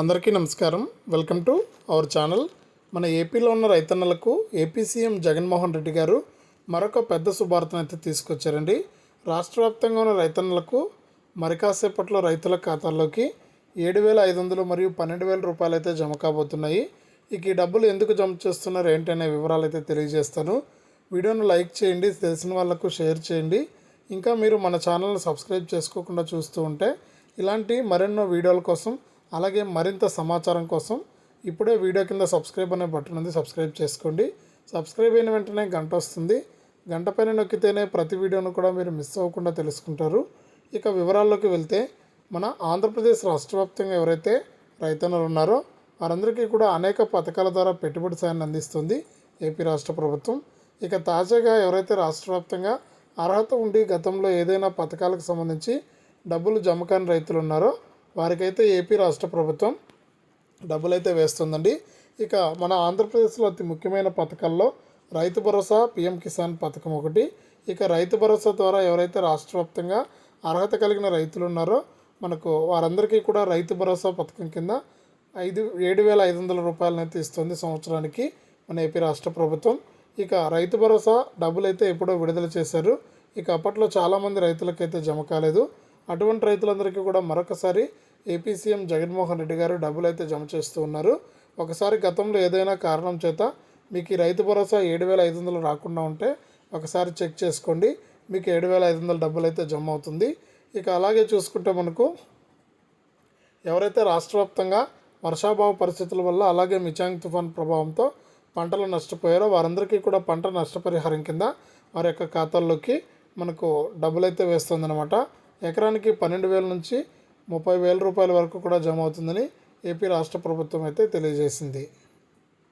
అందరికీ నమస్కారం. Welcome to our channel. మన ఏపీలో ఉన్న రైతన్నలకు ఏపీ సీఎం జగన్మోహన్ రెడ్డి గారు మరొక పెద్ద శుభార్తను అయితే తీసుకొచ్చారండి. రాష్ట్ర వ్యాప్తంగా ఉన్న రైతన్నలకు మరి కాసేపట్లో రైతుల ఖాతాల్లోకి ఏడు వేల ఐదు వందలు మరియు పన్నెండు వేల రూపాయలు అయితే జమ కాబోతున్నాయి. ఇక ఈ డబ్బులు ఎందుకు జమ చేస్తున్నారు ఏంటనే వివరాలు అయితే తెలియజేస్తాను. వీడియోను లైక్ చేయండి తెలిసిన వాళ్ళకు షేర్ చేయండి. ఇంకా మీరు మన ఛానల్ని సబ్స్క్రైబ్ చేసుకోకుండా చూస్తూ ఉంటే ఇలాంటి మరెన్నో వీడియోల కోసం అలాగే మరింత సమాచారం కోసం ఇప్పుడే వీడియో కింద సబ్స్క్రైబ్ అనే బటన్ ఉంది సబ్స్క్రైబ్ చేసుకోండి. సబ్స్క్రైబ్ అయిన వెంటనే గంట వస్తుంది. గంట పైన నొక్కితేనే ప్రతి వీడియోను కూడా మీరు మిస్ అవ్వకుండా తెలుసుకుంటారు. ఇక వివరాల్లోకి వెళ్తే మన ఆంధ్రప్రదేశ్ రాష్ట్ర వ్యాప్తంగా ఎవరైతే రైతన్నలు ఉన్నారో వారందరికీ కూడా అనేక పథకాల ద్వారా పెట్టుబడి సాయాన్ని అందిస్తుంది ఏపీ రాష్ట్ర ప్రభుత్వం. ఇక తాజాగా ఎవరైతే రాష్ట్ర వ్యాప్తంగా అర్హత ఉండి గతంలో ఏదైనా పథకాలకు సంబంధించి డబ్బులు జమ కాని రైతులు ఉన్నారో వారికైతే ఏపీ రాష్ట్ర ప్రభుత్వం డబ్బులైతే వేస్తుందండి. ఇక మన ఆంధ్రప్రదేశ్లో అతి ముఖ్యమైన పథకాల్లో రైతు భరోసా పిఎం కిసాన్ పథకం ఒకటి. ఇక రైతు భరోసా ద్వారా ఎవరైతే రాష్ట్ర వ్యాప్తంగా అర్హత కలిగిన రైతులు ఉన్నారో మనకు వారందరికీ కూడా రైతు భరోసా పథకం కింద ఐదు ఏడు వేల ఐదు వందల రూపాయలనైతే ఇస్తుంది సంవత్సరానికి మన ఏపీ రాష్ట్ర ప్రభుత్వం. ఇక రైతు భరోసా డబ్బులు అయితే ఎప్పుడో విడుదల చేశారు. ఇక అప్పట్లో చాలామంది రైతులకైతే జమ కాలేదు. అటువంటి రైతులందరికీ కూడా మరొకసారి ఏపీ సీఎం జగన్మోహన్ రెడ్డి గారు డబ్బులు అయితే జమ చేస్తూ ఉన్నారు. ఒకసారి గతంలో ఏదైనా కారణం చేత మీకు ఈ రైతు భరోసా ఏడు వేల ఐదు వందలు రాకుండా ఉంటే ఒకసారి చెక్ చేసుకోండి. మీకు ఏడు వేల ఐదు వందల డబ్బులు అయితే జమ అవుతుంది. ఇక అలాగే చూసుకుంటే మనకు ఎవరైతే రాష్ట్ర వ్యాప్తంగా వర్షాభావ పరిస్థితుల వల్ల అలాగే మిచాంగ్ తుఫాన్ ప్రభావంతో పంటలు నష్టపోయారో వారందరికీ కూడా పంట నష్టపరిహారం కింద వారి యొక్క ఖాతాల్లోకి మనకు డబ్బులు అయితే వేస్తుందన్నమాట. ఎకరానికి పన్నెండు వేల నుంచి ముప్పై వేల రూపాయల వరకు కూడా జమ అవుతుందని ఏపీ రాష్ట్ర ప్రభుత్వం అయితే తెలియజేసింది.